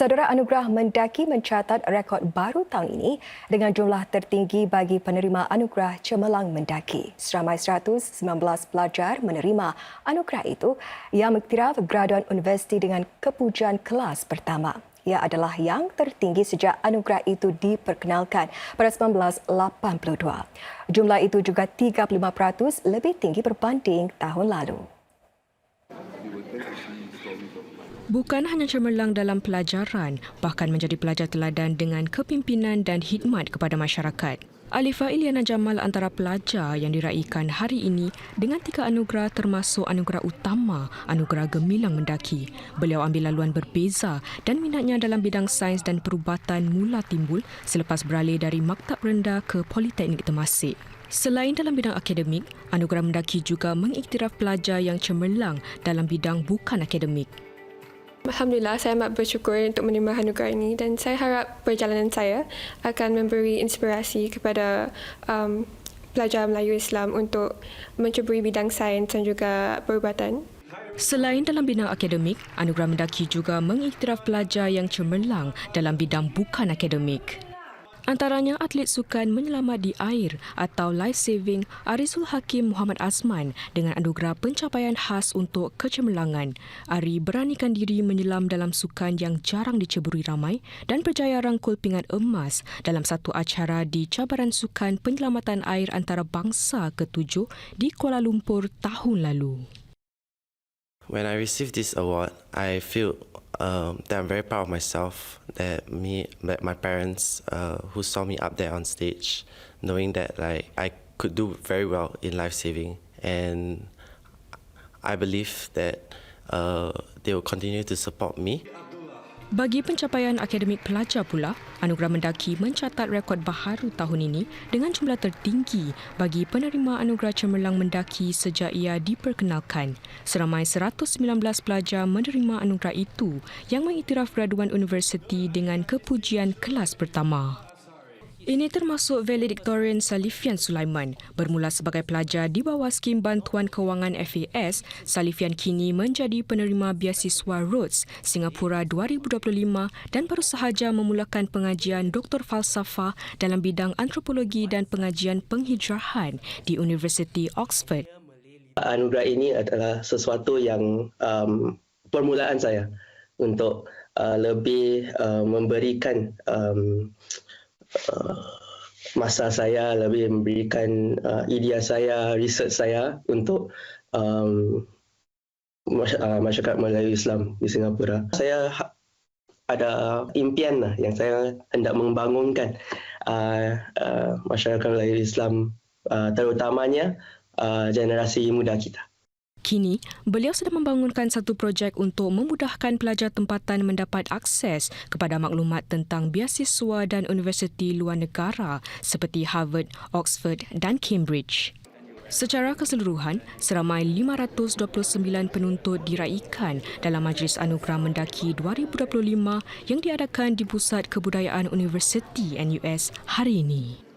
Saudara Anugerah Mendaki mencatat rekod baru tahun ini dengan jumlah tertinggi bagi penerima Anugerah Cemerlang Mendaki. Seramai 119 pelajar menerima anugerah itu yang mengiktiraf graduan universiti dengan kepujian kelas pertama. Ia adalah yang tertinggi sejak anugerah itu diperkenalkan pada 1982. Jumlah itu juga 35% lebih tinggi berbanding tahun lalu. Bukan hanya cemerlang dalam pelajaran, bahkan menjadi pelajar teladan dengan kepimpinan dan khidmat kepada masyarakat. Alifa Iliana Jamal antara pelajar yang diraikan hari ini dengan tiga anugerah termasuk anugerah utama, anugerah gemilang mendaki. Beliau ambil laluan berbeza dan minatnya dalam bidang sains dan perubatan mula timbul selepas beralih dari Maktab Rendah ke Politeknik Temasek. Selain dalam bidang akademik, anugerah mendaki juga mengiktiraf pelajar yang cemerlang dalam bidang bukan akademik. Alhamdulillah, saya amat bersyukur untuk menerima anugerah ini dan saya harap perjalanan saya akan memberi inspirasi kepada um, pelajar Melayu Islam untuk mencuburi bidang sains dan juga perubatan. Selain dalam bidang akademik, anugerah mendaki juga mengiktiraf pelajar yang cemerlang dalam bidang bukan akademik. Antaranya atlet sukan menyelamat di air atau life saving Arisul Hakim Muhammad Azman dengan anugerah pencapaian khas untuk kecemerlangan. Ari beranikan diri menyelam dalam sukan yang jarang diceburi ramai dan berjaya rangkul pingat emas dalam satu acara di cabaran sukan penyelamatan air antarabangsa ketujuh di Kuala Lumpur tahun lalu. When I received this award, I feel um, that I'm very proud of myself. That me, that my parents, uh, who saw me up there on stage, knowing that like I could do very well in life saving, and I believe that uh, they will continue to support me. Bagi pencapaian akademik pelajar pula, Anugerah Mendaki mencatat rekod baharu tahun ini dengan jumlah tertinggi bagi penerima Anugerah Cemerlang Mendaki sejak ia diperkenalkan. Seramai 119 pelajar menerima anugerah itu yang mengiktiraf graduan universiti dengan kepujian kelas pertama. Ini termasuk valedictorian Salifian Sulaiman. Bermula sebagai pelajar di bawah skim bantuan kewangan FAS, Salifian kini menjadi penerima biasiswa Rhodes Singapura 2025 dan baru sahaja memulakan pengajian Doktor Falsafah dalam bidang antropologi dan pengajian penghijrahan di Universiti Oxford. Anugerah ini adalah sesuatu yang um, permulaan saya untuk uh, lebih uh, memberikan um, uh, masa saya lebih memberikan uh, idea saya, research saya untuk um, masyarakat Melayu Islam di Singapura. Saya ha- ada impian lah yang saya hendak membangunkan uh, uh, masyarakat Melayu Islam uh, terutamanya uh, generasi muda kita. Kini, beliau sedang membangunkan satu projek untuk memudahkan pelajar tempatan mendapat akses kepada maklumat tentang biasiswa dan universiti luar negara seperti Harvard, Oxford dan Cambridge. Secara keseluruhan, seramai 529 penuntut diraikan dalam Majlis Anugerah Mendaki 2025 yang diadakan di Pusat Kebudayaan Universiti NUS hari ini.